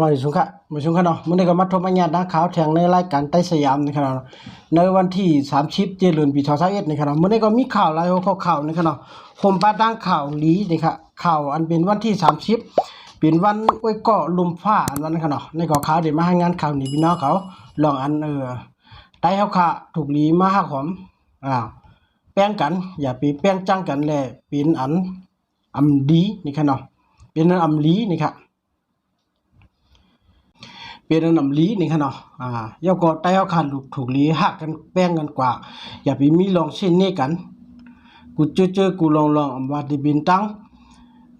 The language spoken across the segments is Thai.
มาถึงค่ะมาถึงค่ะเนาะมื้อนี้ก็มาทบมาญาตินะข่าวแทงในรายการใต้สยามนี่ครับเนาะในวันที่30เดือนปี2021นี่ครับเนาะมื้อนี้ก็มีข่าวหลายหัวข้อข่าวนี่ครับเนาะผมปาดังข่าวลีนี่ครับข่าวอันเป็นวันที่30เป็นวันอวยเกาะลมฟ้าอันวันนั้นครับเนาะในก็ข่าวได้มาให้งานข่าวนี่พี่น้องเขาลองอันเออใต้เฮาค่ะถูกลีมาหาของอ่าแป้งกัน อย่าไปแป้งจังกันแหลเป็นอันอำดีนี่ครับเนาะเป็นอันอำลีนี่ครับ เป็นนนำลีนี่ค่ะเนาะอ่าเยาก็ใต้เอาคันลูกถูกลีหักกันแป้งกันกว่า อย่าไปมีลองเช่นนี้กัน กูเจอเจอกูลองลองว่าดิบินตั้ง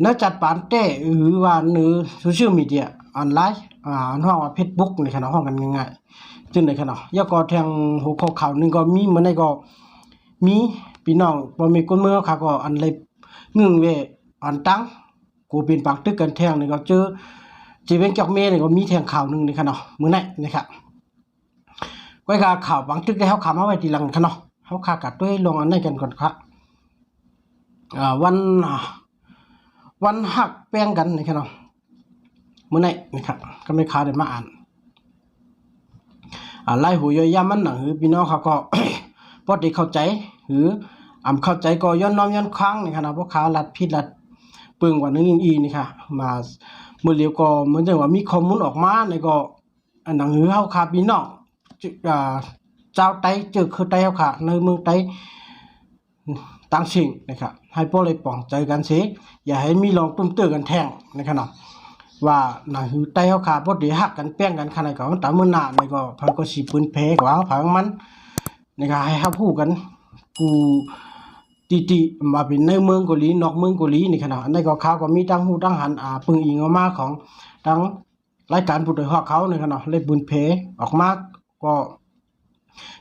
นะจัดปานเต้หรือว่าเนื้อโซเชียลมีเดียออนไลน์อ่าอันห้องว่า Facebook นี่ค่ะเนาะห้องกันง่ายๆจึงได้ค่ะเนาะเยาก็แทงหัวข้อข่าวหนึงก็มีเหมือนในก็มีพี่น้องบ่มีคนเมืองค่ะก็อันเลยงึงเวอันตั้งกูเป็นปังตึกกันแทงนี่ก็เจอ จีเป็นจอกเมย์นี่ก็มีแทงข่าวหนึ่งนี่ค่ะเนาะมื้อนั้นนะครับไว้กาข่าวบางทึกได้เฮาข่าวมาไว้ทีหลังค่ะเนาะเฮาข่ากัดด้วยลงอันนั้นกันก่อนครับอ่าวันวันหักแป้งกันนี่ค่ะเนาะมื้อนั้นนะครับก็ไม่ค้าได้มาอ่านอ่าไล่หูย่อยย่ามันหนังหือพี่น้องเขาก็พอด้เข้าใจหรืออำเข้าใจก็ย้อนน้อมย้อนค้างนี่ค่ะเนาะพวกค้าลัดผิดลัดปึงกว่านึงอีนี่ค่ะ มา มื่อเร็วก็เหมือนจะว่ามีข้อมูลออกมาในก็อันหนังหือเฮาค่ะพี่น้องจุอ่าเจ้าไต้เจอคือไต้เฮาค่ะ ในเมืองไต้ต่างสิ่งนะครับให้พวกเลยปลองใจกันเสิอย่าให้มีลองตุ้มเตือกันแท่งนะครับเนาะว่าหนังหือไต้เฮาค่ะบ่ได้ฮักกันแป้งกันขนาดก็ตามมื้อหน้าในก็พันก็สิปืนเพกว่าผังมันนะครับให้เฮาพูดกันกู ตีตีมาเป็นในเมืองเกาหลีนอกเมืองเกาหลีนี่ขนาดในก็ข่าวก็มีตั้งหูตั้งหันอ่าปึงอิงออกมาของทั้งรายการผู้โดยฮอกเขานี่ขนาดเลยบุญเพออกมาก็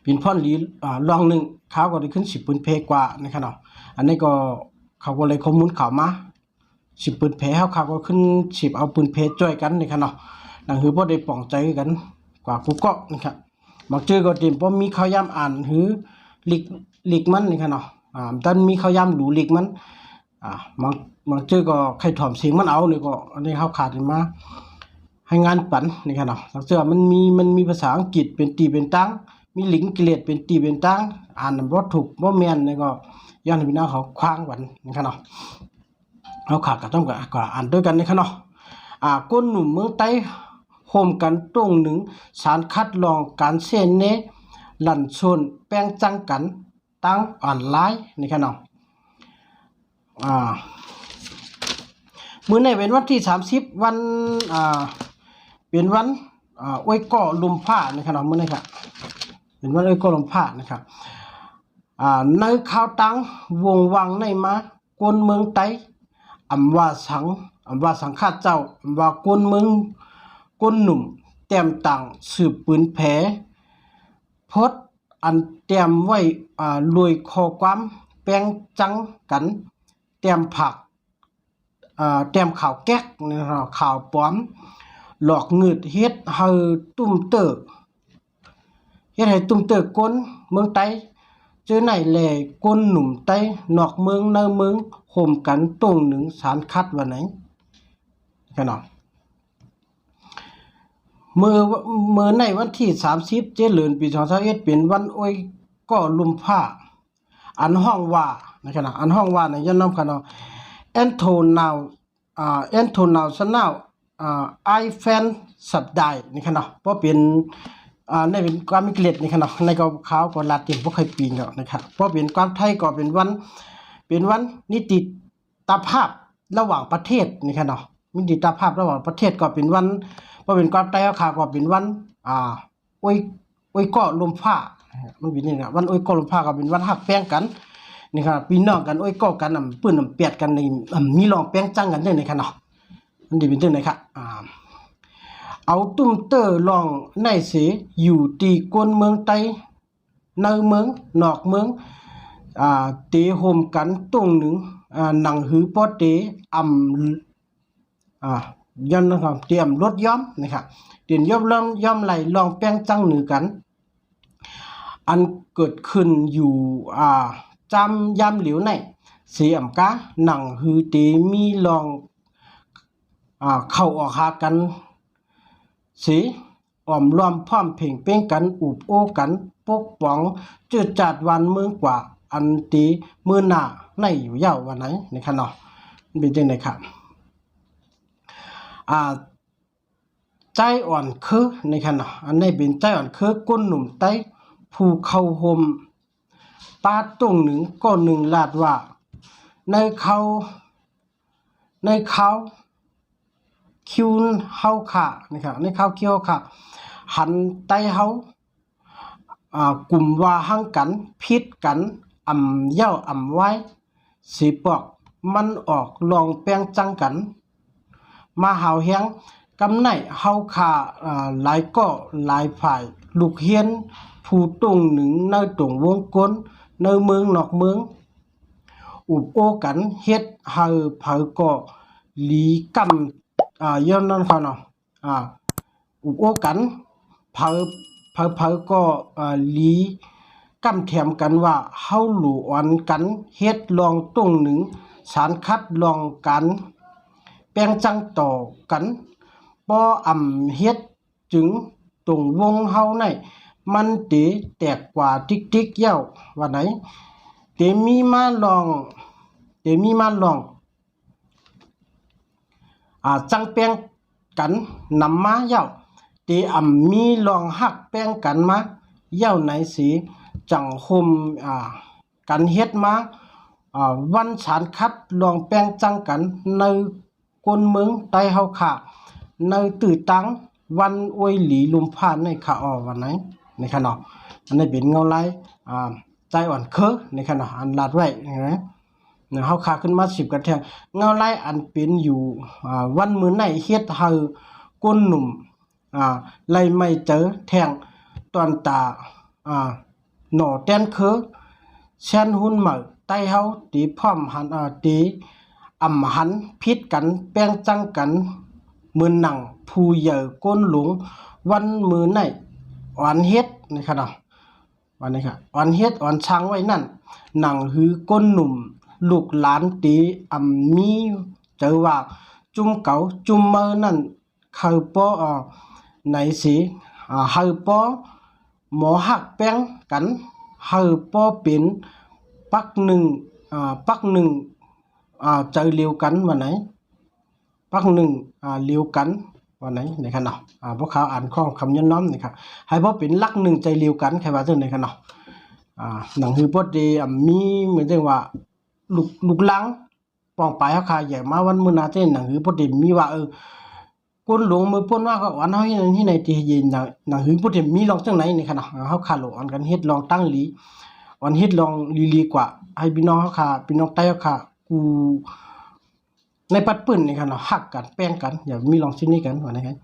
เป็นพ่อนหลีอ่าลองหนึ่งเขาก็ได้ขึ้นสิบปืนเพกว่าในขนาดอันนี้ก็เขาก็เลยข้อมูลข่าวมาสิบปืนเพเขาเขาก็ขึ้นสิบเอาปืนเพจ่วยกันในขนาดนั่นคือบ่ได้ป้องใจกันกว่ากูก็นี่ครับบางชื่อก็เต็มบ่มีข้าวยามอ่านหือหลิกหลิกมันในี่ค่ะเนาะ อ่าตันมีข้าวยำหรูลิกมันอ่าบางบางเจอก็ใครถ่อมเสียงมันเอานี่ก็อันนี้เขาขาดมาให้งานปันนี่ค่ะเนาะบางเจอมันมีมันมีภาษาอังกฤษเป็นตีเป็นตั้งมีลิงเกลียดเป็นตีเป็นตั้งอ่านบ่ถูกบ่แม่นนี่ก็ย้อนพี่น้องเขาคว้างกันนี่ค่ะเนาะเขาขาดก็ต้องก็ก็อ่านด้วยกันนี่ค่ะเนาะอ่าก้นหนุ่มเมืองใต้โฮมกันตรงหนึ่งสารคัดลองการเส้นเนหลั่นชนแป้งจังกัน ตั้งออนไลน์นี่ค่ะเนาะอ่ามื้อในเป็นวันที่ 30 วันอ่าเป็นวันอ่าอวยก่อลุมผ้านี่ค่ะเนาะมื้อนี้ค่ะเป็นวันอวยก่อลุมผ้านะครับอ่าในข่าวตังวงวังในมากวนเมืองไต้อำว่าสังอำว่าสังฆาเจ้าอำว่ากวนเมืองกวนหนุ่มแต้มต่างสืบปืนแผโพสต์ อันเตรียมไว้อ่ารวยข้อความแปลงจังกันเตรียมผักอ่าเตรียมข่าวแก๊กนะครับข่าวปลอมหลอกเงืดเฮ็ดให้ตุ้มเตอเฮ็ดให้ตุ้มเตอก้นเมืองไต้เจอไหนแหล่ก้นหนุ่มไต้นอกเมืองในเมืองห่มกันตรงหนึ่งสารคัดวันไหนแค่นั้นเมื่อเมื่อในวันที่30เจริญปี2021เป็นวันอวยก็ลุมผ้า อันห้องว่านะครับนะอันห้องว่าในยันน้ำกันเนาะแอนโทนาวอ่าแอนโทนาวสนาวอ่าไอแฟนสัปดาห์นี่ครับเนาะเพราะเป็นอ่าในเป็นความมิเกลดนี่ครับเนาะในก็ขาวก็ลาตินบ่เคยปีนแล้วนะครับเพราะเป็นความไทยก็เป็นวันเป็นวันนิติตาภาพระหว่างประเทศนี่ครับเนาะนิติตาภาพระหว่างประเทศก็เป็นวัน พราะเป็นความไทยข่าก็เป็นวันอ่าอวยอวยกาะลมฟ้ามันเป็นนี่นะวันอวยกาะลมฟ้าก็เป็นวันหักแป้งกันนี่ครับพี่น้องกันอวยกาะกันนำปื้นนำเปียดกันในอ่ำมีลองแป้งจังกันเด้อนี่ครับเนาะมันดีเป็นจังไดครับอ่าเอาตุ้มเตอร์ลองในเสอยู่ตีกวนเมืองไต้ในเมืองนอกเมืองอ่าเตโฮมกันตรงหนึ่งอ่าหนังหือปอเตอ่ำอ่า ย้อนนะครับเตรียมรถย้อมนะครับเตรียมย้อมล้อมย้อมไหลลองแป้งจังหนือกัน อันเกิดขึ้นอยู่อ่าจำยามเหลียวในเสีอำกาหนังฮือตีมีลองอ่าเข้าออกหากันสีอ่อมรวมพร้อมเพ่งเป้งกันอุบโอ้กัน ปกป้องจืดจัดวันเมืองกว่าอันตีมือหน้าในอยู่ยาววันไหนนะครับเนาะเป็นจังไดครับ อ่าใจอ่อนคือในขณะอันนี้เป็นใจอ่อนคือก้นหนุ่มไต้ผู้เข้าหมปาตรงหนึ่งก็หนึ่งลาดว่า ในเขาในเขาคิวเฮาค่ะนะครับในเขาคิวค่ะ หันไต้เฮาอ่ากลุ่มว่าหังกันพิษกันอ่ำเย้าอ่ำไว้สีปอกมันออกลองแปลงจังกัน มาหาวเฮียงกำไนเฮาขาอ่าหลายก็หลายฝ่าย ลูกเฮียน ผู้ตรงหนึ่งในตรงวงกลในเมืองนอกเมือง อุบโอกันเฮ็ดเฮาเผาก็หลีกำอ่าย้อนนั่นเขาเนาะอ่าอุบโอกันเผาเผาเผาก็อ่าหลีกำแถมกันว่าเฮาหลู่อ่อนกันเฮ็ดลองตรงหนึ่งสารคัดลองกัน แปลงจังต่อกันป้ออ่ำเฮ็ดจึงตรงวงเฮาในมันเตแตกกว่าติ๊กติ๊กเย้าว่าไหนเตมีมาลองเตมี มาลองอ่าจังแปลงกันมาเย้าเตอ่ำมีลองหักแป้งกันมาเย้าไหนสีจังคนเมาอ่าวันฉานคัดลองแป้งจังกันในกนเมืองใต้เฮาค่ะในตื่อตังวันอวยหลีลุมพานในขาออวันไหนในขณะอันนี้เป็นเงาไลายอ่าใจอ่อนเคอในขณะอันลาดไว้นะนะเฮาขาขึ้นมา10กระแทงเงาไลายอันเป็นอยู่อ่าวันมื้อไหนเฮ็ดเฮาก้นหนุ่มอ่าไล่ไม่เจอแทงตอนตาอ่าหน่อแต้นคือเช่นหุ่นเหมาใต้เฮาตีพร้อมหันอ่าตี อำหันพิษกัน แป้งจังกันมือหนังผู้เหยอก้นหลงวันมือไหนอ่อนเฮ็ดนะครับเนาะวันนี้ค่ะอ่อนเฮ็ดอ่อนช้างไว้นั่น หนังหือก้นหนุ่ม ลูกหลานตีอำมีเจอว่าจุ่มเก่าจุ่มเมอนั่นเขาปออ่าไหนสิอ่าเฮาปอหมอหักแป้งกันเฮาปอเป็นปักหนึ่งอ่าปักหนึ่ง อ่าเจอเลียวกันวันไหนปักหนึ่งเลียวกันวันไหนในขณะอ่าพวกเขาอ่านข้อคำย้อนน้อมนะครับให้พอเป็นลักหนึ่งใจเลียวกันใครว่าเรื่องในขณะอ่าหนังคือพอดีมีเหมือนจังว่าลูกลูกลังปองไปเขาคาใหญ่มาวันมื้อนาเต้นหนังคือพอดีมีว่าเออก้นหลวงมือป้นว่าก็วันเฮาที่นั่นที่ไหนที่เย็นหนังหนังคือพอดีมีลองจังไหนในขณะเฮาคาโลอันกันเฮ็ดลองตั้งหลีอันเฮ็ดลองลีๆกว่าให้พี่น้องเฮาคาพี่น้องใต้เฮาคา ในปัดปืนนี่ครับเนาะหักกันแป้งกันอย่ามีลองซิมนี้กันว่านะครับ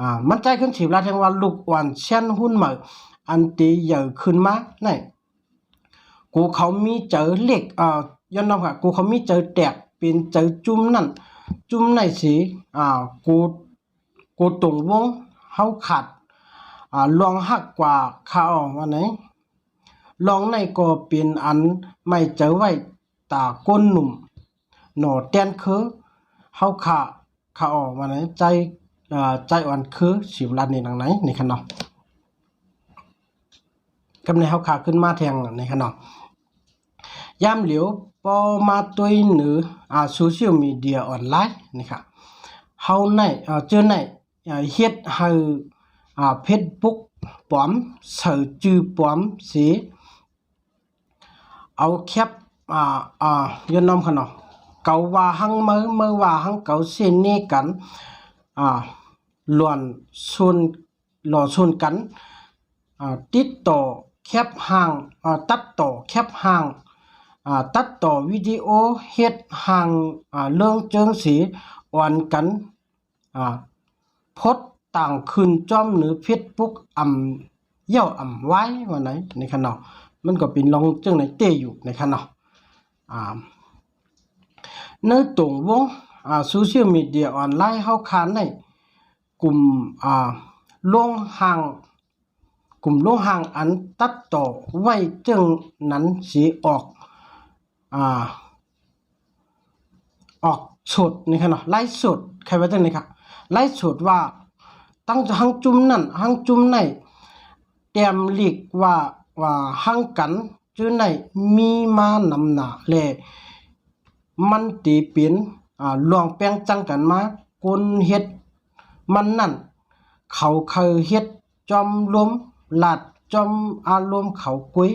อ่ามันใจขึ้นสิบลาแทงว่าลูกอ่อนเช่นหุ้นเหมืออันตีใหญ่ขึ้นมาไหนกูเขามีเจอเหล็กอ่าย้อนน้องค่ะกูเขามีเจอแตกเป็นเจอจุ่มนั่นจุ่มในสีอ่ากูกูตรงวงเฮาขาดอ่าลองหักกว่าข้าวว่าไหนลองในก็เป็นอันไม่เจอไว้ตาก้นหนุ่ม หนอแตนคือเฮาขาขาออกมาไหนใจอ่อใจอ่อนคือสิบล้านนี่ดังไหนในเนาะกำในเฮาขาขึ้นมาแทงในคันเนาะยามเหลียวปอมาตัวหนืออ่าโซเชียลมีเดียออนไลน์นี่ค่ะเฮาในอ่อเจอในอ่าเฮ็ดให้อ่า Facebook ปลอมเสิร์ชชื่อปลอมสิเอาแคปอ่าอ่ายนน้อมขนาด เกาว่าหังมือเมื่อว่าหังเกาเส้นนี้กันอ่าล้วนชนหล่อชนกันอ่าติดต่อแคปห่างอ่าตัดต่อแคปห่างอ่าตัดต่อวิดีโอเฮ็ดห่างอ่าเรื่องเจิงสีอ่อนกันอ่าพดต่างขึ้นจอมหรือเฟซบุ๊กอ่ำเย่าอ่ำไว้ว่าไหนในขณะมันก็เป็นลองจังไหนเตอยู่ในคันเนาะอ่า ในตรงวงอ่าโซเชียลมีเดียออนไลน์เฮาคานในกลุ่มอ่าลงห่าง กลุ่มลงห่างอันตัดต่อไว้จึงนั้นสิออกอ่าออกสดนี่ค่ะเนาะไลฟ์สดใครว่าจังได๋ครับไลฟ์สดว่าตั้งหังจุ่มนั่นหังจุ่มในเตรียมหลีกว่าว่าหังกันจื้อในมีมานำหนาแล มันตีเป็นอ่าลวงแป้งจังกันมากนเฮ็ด มันนั่น เขาเคยเฮ็ดจอมลมหลาดจอมอารมณ์เขากุย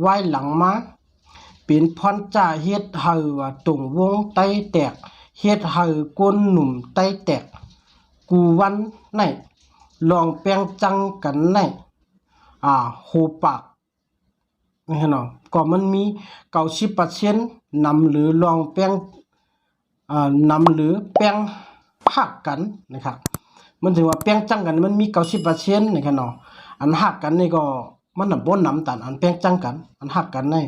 ไว้หลังมาเป็นพรจ่าเฮ็ดให้ว่าตรงวงไตแตกเฮ็ดให้ก้นหนุ่มไตแตก กูวันไหนลองแปลงจังกันไหนอ่าโหปาก นี่เนาะก็มันมี90%นต์นำหรือลองแปลงอ่านำหรือแปลงหักกันนะครับ มันถือว่าแปลงจังกันมันมี90%นะครับเนาะอันหักกันนี่ก็มันน่ะบ่นำตันอันแปลงจังกัน อันหักกันนี่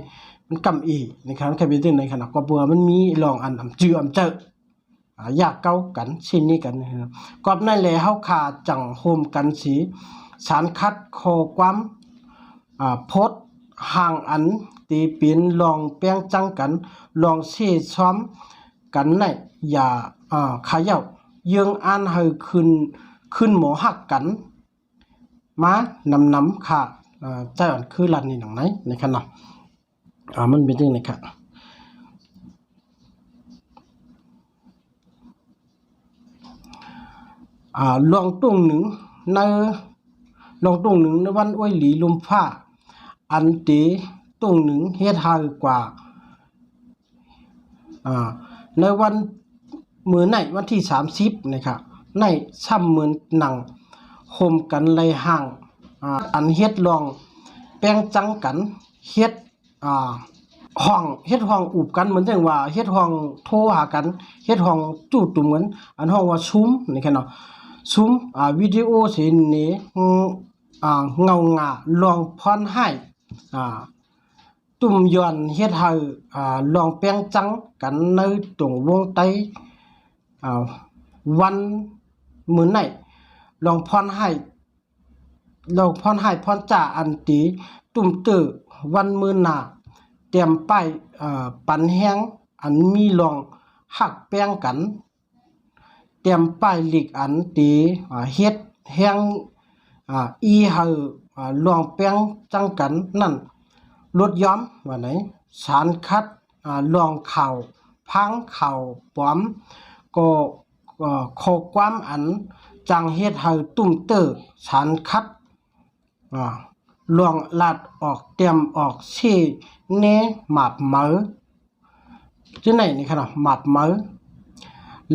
มันกำอีนะครับแค่เป็นจังได๋ขนาดก็เบื่อมันมีลองอันอำจืออำเจออ่ายากเก้ากันชิ้นนี้กันนะครับกอบนั่นแหละเฮาขาจังโฮมกันสีสารคัดคอความอ่าโพด ห่างอันตีป็นลองแป้งจังกัน ลองเสีซ้อมกันในอย่าอ่าขย่ายืงอ่านให้ขึ้นขึ้นหมอหักกัน มานำนำค่ะอ่าใจอ่อนคือรันนี่หนังไหนในขณะอ่ามันเป็นยังไงครับอ่าลองตุ้งหนึ่งในลองตุ้งหนึ่งในวันอ้วยหลีลมฟ้า อันเตตุ้งหนึ่งเฮ็ดหายกว่าในวันเมื้อไหนวันที่ 30นะครับในซ้ำเหมือนหนังโฮมกันไล่ห่างอ,อันเฮ็ดลอง แป้งจังกันเฮ็ดอ่าห้องเฮ็ดห้องอุบกันเหมือนจังว่าเฮ็ดห้องโทรหากันเฮ็ดห้องจู่ตุ่มกันอันห้องว่าซุ้มนี่แค่เนาะซุ้มอ่าวิดีโอเสินี่อืมอ่าเงางาลองพรให้ อ่าตุ่มย้อนเฮ็ดให้อ่าลองแป้งจังกันในตรงวงไตอ่าวันมื้อไหนลองพรให้ลองพรให้พรจ่าอันตีตุ่มเตอวันมื้อหน้าเตรียมป้ายเอ่อปันแห้งอันมีลองหักแป้งกัน เตรียมป้ายหลีกอันตีอ่าเฮ็ดแห้งอ่าอีให้อ่า ลองแป้งจังกันนั่นลดย้อมว่าไหนสารคัดอ่าลองเข่าพังเข่าปลอมก็ก็ข้อความอันจังเฮ็ดให้ตุ้มเตอสารคัดอ่าลวงลาดออกเตรียมออกเชเนหมาบเมือจังไหนนี่ครับหมาบเมือ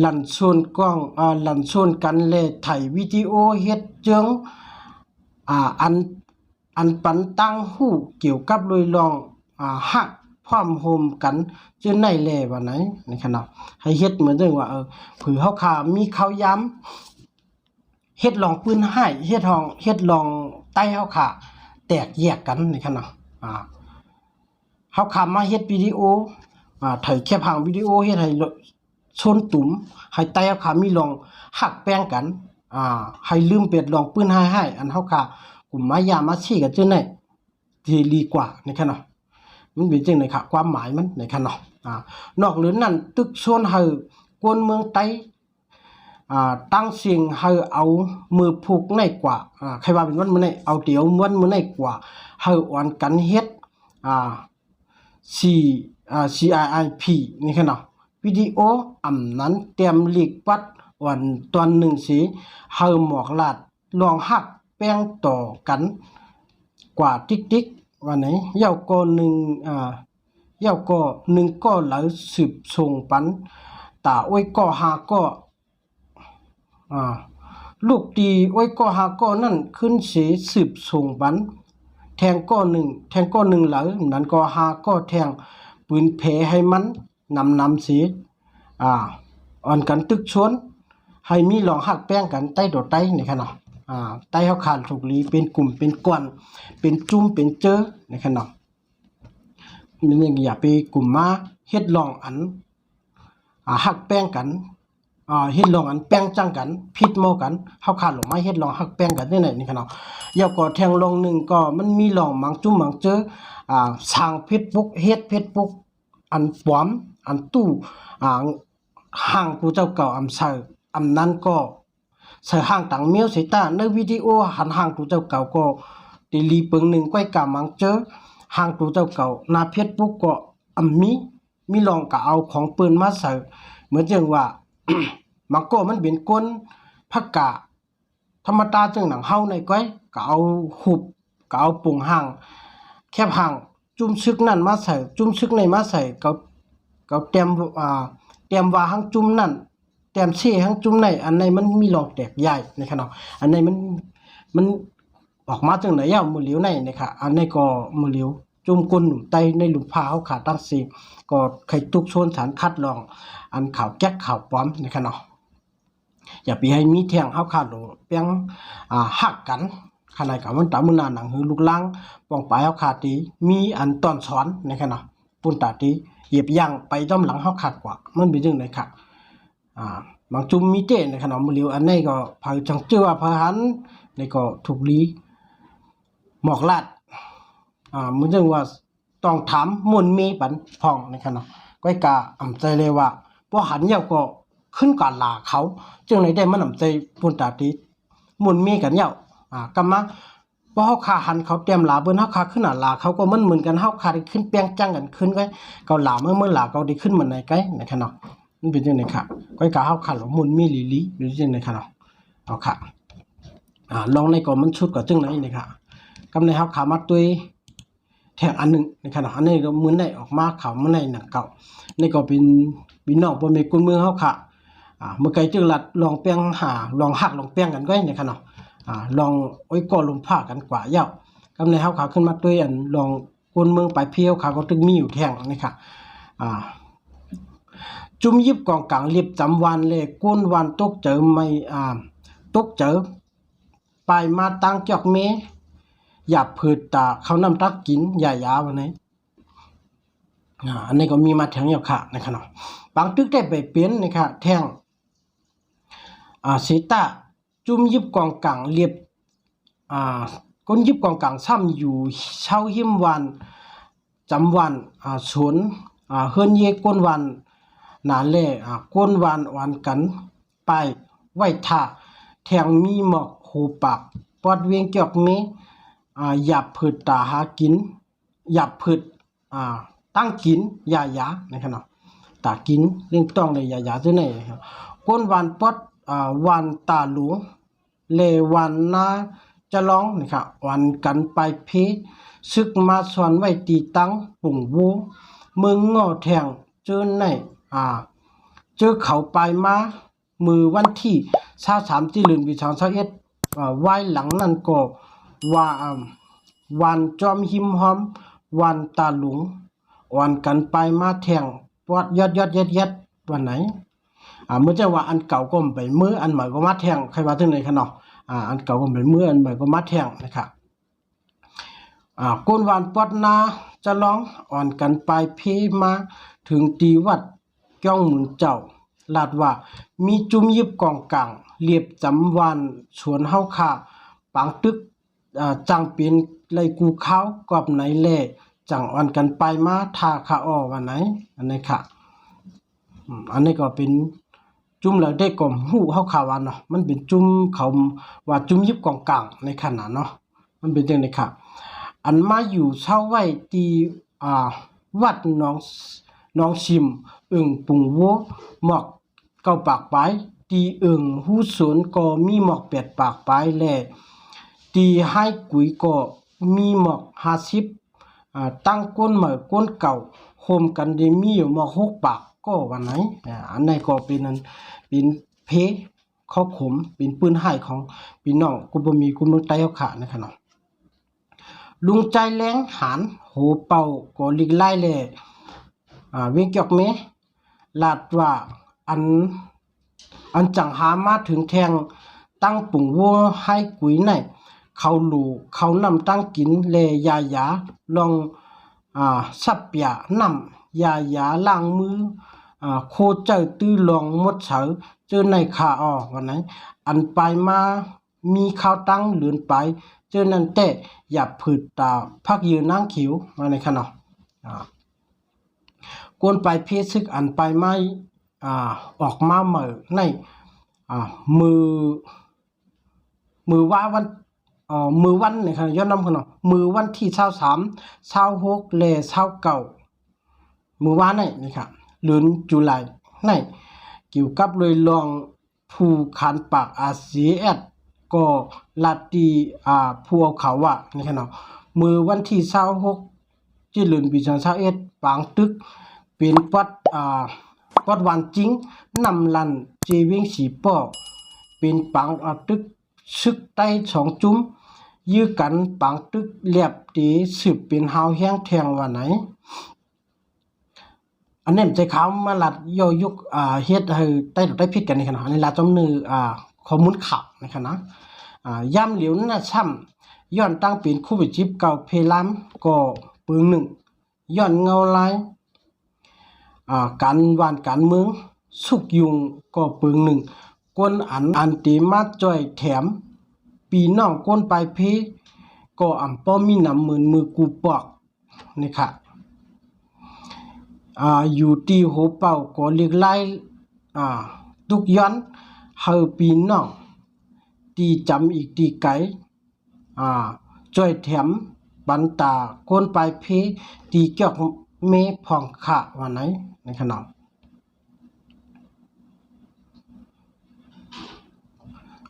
หลันชวนกล้องหลันชวนกันเลยถ่ายวิดีโอเฮ็ดเจิง อ่าอันอันปันตั้งหู้เกี่ยวกับโดยลองอ่าหักพร้อมโฮมกันจือในแลว่าไหนนี่ครับเนาะให้เฮ็ดเหมือนจังว่าเออผือเฮาขามีเขาย้ำเฮ็ดลองปืนให้เฮ็ดห้องเฮ็ดลองใต้เฮาขาแตกแยกกันนี่ครับเนาะอ่าเฮาขามาเฮ็ดวิดีโออ่าถ่ายแคปหางวิดีโอเฮ็ดให้ชนตุ่มให้ใต้เฮาขามีลองหักแป้งกัน อ่าให้ลืมเป็ดลองปืนให้ให้อันเฮาขากลุ่มมายามาชี้กันจังได๋ที่ดีกว่าในคั่นเนาะมันเป็นจังได๋ค่ะความหมายมันในคั่นเนาะอ่านอกเหลือนั้นตึกชวนให้กวนเมืองไต้อ่าตั้งเสียงให้เอามือผูกในกว่าอ่าใครว่าเป็นวันมื้อไหนเอาเดี๋ยววันมื้อไหนกว่าให้อ่อนกันเฮ็ดอ่า C อ่า CIIP นี่คั่นเนาะวิดีโออำนั้นเตรียมหลีกปัด วันตอนหนึ่งสีเฮาหมอกลาดลองหักแป้งต่อกันกว่าติ๊กติ๊กว่าไหนเย้าก็หนึ่งอ่าเย้าก็หนึ่งก็หลายสืบส่งปันตาอ้วยก็หาก็อ่าลูกตีอ้วยก็หาก็นั่นขึ้นเสีสืบส่งปันแทงก็หนึ่งแทงก็หนึ่งหลายนั้นก็หาก็แทงปืนเพให้มันนำนำสีอ่าอ่อนกันตึกชวน ให้มีลองหักแป้งกันใต้โดดใต้นี่ค่ะเนาะอ่าใต้เฮาขาดถูกหลีเป็นกลุ่มเป็นก้อนเป็นจุ่มเป็นเจอนะครับเนาะนยังอย่าไปกลุ่มมาเฮ็ดลองอันอ่าหักแป้งกันอ่าเฮ็ดลองอันแป้งจังกันผิดโมกันเฮาขาดลงมาเฮ็ดลองหักแป้งกันนี่ไหนนี่ครับเนาะยาวก็แทงลงหนึ่งก็มันมีลองบางจุ่มบางเจออ่าสร้าง Facebook เฮ็ด Facebook อันปลอมอันตู้อ่าห้างกูเจ้าเก่าอำเซอ อำนั้นก็เสห้างตังเมียวเสตาในวิดีโอหันห้างกูเจ้าเก่าก็ตีลีเปิงหนึ่งก้อยกามังเจอห้างกูเจ้าเก่านาเพชรปุ๊กก็อำมีมีลองกะเอาของปืนมาเสอเหมือนจังว่ามันก็มันเป็นก้นผักกาธรรมดาจังหนังเฮาในก้อยก็เอาหุบก็เอาปุ่งห่าง แคบห่างจุ่มซึกนั่นมาใส่จุ่มซึกในมาใส่ก็ก็เตรียมอ่าเตรียมว่าหังจุ่มนั่น เตรียมเช่หังจุ่มในอันในมันมีหลอกแตกใหญ่นะครับเนาะอันในมันมันออกมาจังไหนยาวมือเหลียวในนะครับอันในก็มือเหลียวจุ่มก้นหนุ่มไตในหลุมพาเขาขาตั้งสีก็ไข่ตุกโซนฐานคัดลอง อันข่าวแก๊กข่าวปลอมนะครับเนาะอย่าไปให้มีแทงเฮาขาดโลเปียงอ่าหักกันขนาดกับมันตามือนาหนังหือลูกลังป้องปลายเฮาขาดตีมีอันตอนสอนนะครับเนาะปุ่นตาตีเหยียบย่างไปต้อมหลังเฮาขาดกว่ามันเป็นจังไดครับ อ่าบางจุมมีเต้นะครับเนมื้อเลียวอันนี้ก็พาจังเจือว่าพาหันในก็ถูกลีหมอกลาดอ่ามันจังว่าต้องถามมนมีปันพองในะครับเนาะก้อยกาอำใจเลยว่าบ่หันเหี่ยวก็ขึ้นก่อนลาเขาจึงเลยได้มานำใจปุ่นตาตีมุนมีกันเหย้าอ่ากำมาบ่เฮาคาหันเขาเตรียมลาเบิ่นเฮาคาขึ้นหน้าลาเขาก็มันเหมือนกันเฮาคาได้ขึ้นเปียงจังกันขึ้นไว้เกาลาเมื่อเมื่อหลาเขาได้ขึ้นมันไหนไกนะครับเนาะ มันเป็นจังได๋ค่ะก้อยกาเฮาคาหลหมุนมีลีลีอยู่จังได๋ค่ะเนาะเอาค่ะอ่าลองในก่อนมันชุดก็จังไหนนี่ค่ะกำในเฮาขามาตุยแทงอันหนึ่งนะครับเนาะอันนี้ก็มือไหนออกมาขามือไหนหนังเก่าในี่ก็เป็นพี่น้องบ่แม่นคนเมืองเฮาค่ะอ่าเมื่อไกลจึงลัดลองเปียงหาลองหักลองเปียงกันก็เนี่ยค่ะเนาะอ่าลองโอ้ยก่อลมผ้ากันกว่าเย้ากำในเฮาขาขึ้นมาด้วอันลองกวนเมืองไปเพียวขาก็ตึงมีอยู่แท่งนี่ค่ะอ่า จุมยิบกองกลางเรียบจำวันเลยก้นวันตกเจอไม่อ่าตกเจอไปมาตั้งจอกเมอย่าผืดตาเขานำตักกินอย่ายาวันนี้อันนี้ก็มีมาแทงยู่ค่ะนะครับเนาะบางตึกได้ไปเปลี่ยนนะครับแทงอ่าสีตาจุ่มยิบกองกลางเรียบอ่าก้นยิบกองกลางซ้ำอยู่เช่าหิมวันจำวันอ่าสวนอ่าเฮือนเยก้นวัน นาเล่อ่าก้นวันวันกันไปไหว้ท่าแทงมีหมอกหูปากปอดเวียงเกียกเมอ่าหยับผืดตาหากินหยับผืดอ่าตั้งกินยายานะครับเนาะตากินเรื่องต้องในยยายาตัวไหนะครับก้นวันปอดอ่าวันตาหลวงเลวันนาจะร้องนะครับวันกันไปเพซึกมาสอนไว้ตีตั้งปุ่งวูเมืองงอแทงเจอใน อ่าเจอเขาไปมามือวันที่ชาสามที่ลืนวิชาชาเอ็ดอ่าไว้หลังนั่นก็ว่าวันจอมหิมหอม วันตาหลวงวันกันไปมาแทงปอดยอดยอดย็ดย็ดวันไหนอ่าเมื่อจะว่าอันเก่าก็ไปมืออันใหม่ก็มาแทงใครว่าถึงไหนคะเนาะอ่าอันเก่าก็ไปมืออันใหม่ก็มาแทงนะครับอ่าก้นวานปอดนาจะร้องอ่อนกันไปเพมาถึงตีวัด จ้องหมุนเจ้า ลาดว่า มีจุมยิบกองกลางเรียบจำวันสวนเฮาค่าปางตึกจังเป็นไรกูเขากอบไหนแลจังอ่อนกันไปมาทาคาออวันไหน อันนี้ค่ะ อันนี้ก็เป็นจุ่มแล้วได้กลมหูเฮาข่าวว่าเนาะมันเป็นจุ่มเขาว่าจุ่มยิบกองกลางในขนาดเนาะมันเป็นจังได๋ครับอันมาอยู่เช่าไว้ที่อ่าวัดหนองหนองชิม อึ่งปุงโวหมอกเก้าปากปลายตีอึ่งหูสวนก็มีหมอกแปดปากปลายแลตีให้กุยก็มีหมอก50อ่าตั้งก้นใหม่ก้นเก่าโฮมกันได้มีอยู่มาหกปากก็วันไหนอันนี้ก็เป็นอันเป็นเพข้อขมเป็นปืนให้ของพี่น้องกุบมีกุมืองใต้เอาขานะครับเนาะลุงใจแรงหานโหเป่าก็ลิกไล่แลอ่าเวงเกียกเม ลาดว่าอัน อันจังหามาถึงแทงตั้งปุ่งวัวให้กุยไหนเขาหลูเขานำตั้งกินเลยายาลองอ่าสับยานำยายาล้างมืออ่าโคเจ้าตื้อลองมดเฉาเจอในขาออกวันไหนอันไปมามีข้าวตั้งเหลือนไป เจอนั่นแต่อย่าผืดตาพักยืนนั่งขิวมาในขณะอ่า กวนไปเพศซึกอันไปไม่อออกมาเหมือในอมือมือว่าวันมือวันนี่ครับย้อนนำกันาะมือวันที่23 26และ29มือว่านี่นี่ครับเดือนตุลาในเกี่ยวกับเลยลองผู้ขันปากอาเซียนก็ลาตีอ่าผู้เอาเขาว่านี่ครับเนาะมือวันที่26ที่เดือนปี2021ปางตึก เป็นปัดอ่าปัดวันจริงนำลันเจวิงสีปอกเป็นปังอตึกซึกใต้สองจุ้มยื้อกันปังตึกเรียบตีสืบเป็นหาวแห้งแทงว่าไหน อันนี้มันใจขามาหลัดย่อยุกอ่าเฮ็ดให้ใต้ดอกได้ผิดกันในี่ค่ะเนลาจอมนืออ่าข้อมูลข่าวนะคะนะอ่าย่ำเหลียวน่ะซ้ำย้อนตั้งเป็นโควิจิบเก่าเพลามก็ปึงหนึ่งย้อนเงาลาย การวานการเมือง สุกยุงก็ปึงหนึ่งก้นอันอันติมาจ่อยแถม ปีน้องก้นปลายเพก็อ่ำป้อมีนำมือมือกูปอกนี่ค่ะอ่าอยู่ที่หัวเป่าก็เรียกไล่อ่าทุกย้อนเฮาปีน้องตีจำอีกตีไกอ่าจ่อยแถมบันตาก้นปลายเพตีเกี่ยว เมพองขะว่าไหนในขนม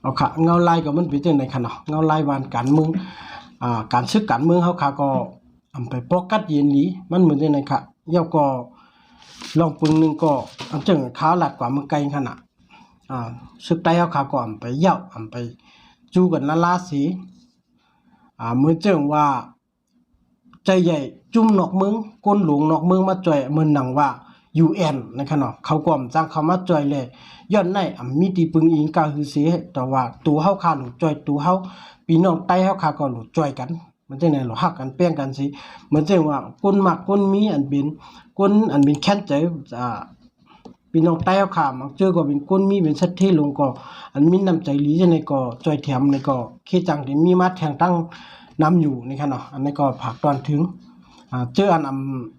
เอาค่ะเงาลายก็มันเป็นจังได๋ค่ะเนาะเงาลายวานการเมืองอ่าการซึกการเมืองเฮาค่ะก็อำไปโปกัดเย็นนี้มันเหมือนจังได๋ค่ะยาก็ลองปึงหนึ่งก็อันจังขาวหลัดกว่ามือไกลขนาดอ่าซึกใต้เฮาค่ะก็อำไปเยาอำไปจูกันละลาสีอ่าเมือนจังว่า ใจใหญ่จุ่มนอกเมืองก้นหลวงนอกเมืองมาจ่อยเมืองหนังว่า UN นะครับเนาะเขาก็จ้างเขามาจ่อยเลยย้อนในอ่ำมีตีปึงอิงกาฮือเสียแต่ว่าตัวเฮาคาหลูจ่อยตัวเฮาพี่น้องใต้เฮาคาก็หลูจ่อยกัน มันจังได๋หรอฮักกันแป้งกันสิเหมือนจังว่าคนหมักคนมีอันเป็นคนอันเป็นแค้นใจอ่าพี่น้องใต้เฮาคามักเจอก็เป็นคนมีเป็นสัตว์ที่ลงก็อันมีน้ำใจหลีจังได๋ก็จ่อยแถมในก็เคจังที่มีมาแทงตั้ง นำอยู่นี่ค่ะเนาะอันนี้ก็ฝากตอนถึงเจออันอ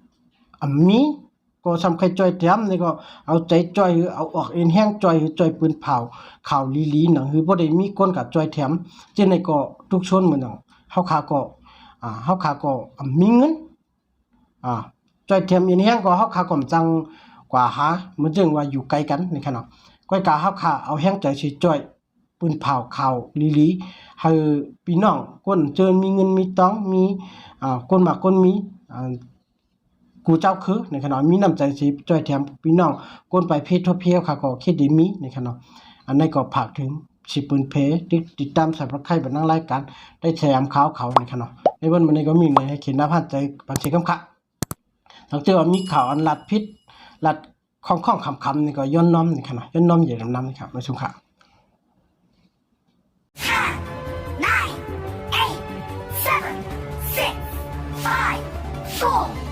ำอำมีก็สำใครจอยแถมนี่ก็เอาใจจอยเอาออกเอ็นแห้งจอยจอยปืนเผาข่าวลีลีหนังคือบ่ได้มีคนกับจอยแถมเจาในก็ทุกชนเหมือนหนังเฮาขาก็อ่าเฮาขาก็อำมีเงินอ่าจอยแถมเอ็นแห้งก็เฮาขาก็จังกว่าหาเหมือนจึงว่าอยู่ไกลกันนี่ค่ะเนาะก้อยกาเฮาขาเอาแห้งใจสิจอย ปืนเผาเข่าลีลีให้พี่น้องคนเจอมีเงินมีตองมีอ่าคนมากคนมีอ่ากูเจ้าคือในขณะมีน้ำใจสิจ่อยแถมพี่น้องก้นไปเพศทั่วเพียวค่ะก็คิดดีมีในขณะอันนี้ก็ฝากถึงสิปืนเพติดติดตามสับระไข่บันนั่งรายการได้แชร์ข่าวเขาในขณะในวันวันนี้ก็มีในให้เขียนหน้าพันใจปันเชคำค่ะหลังจากว่ามีข่าวอันลัดพิษลัดข้องข้องคำคำนี่ก็ย้อนน้อมในขณะย้อนน้อมใหญ่ลำน้ำนี่ครับมาชมค่ะ Ten, nine, eight, seven, six, five, four,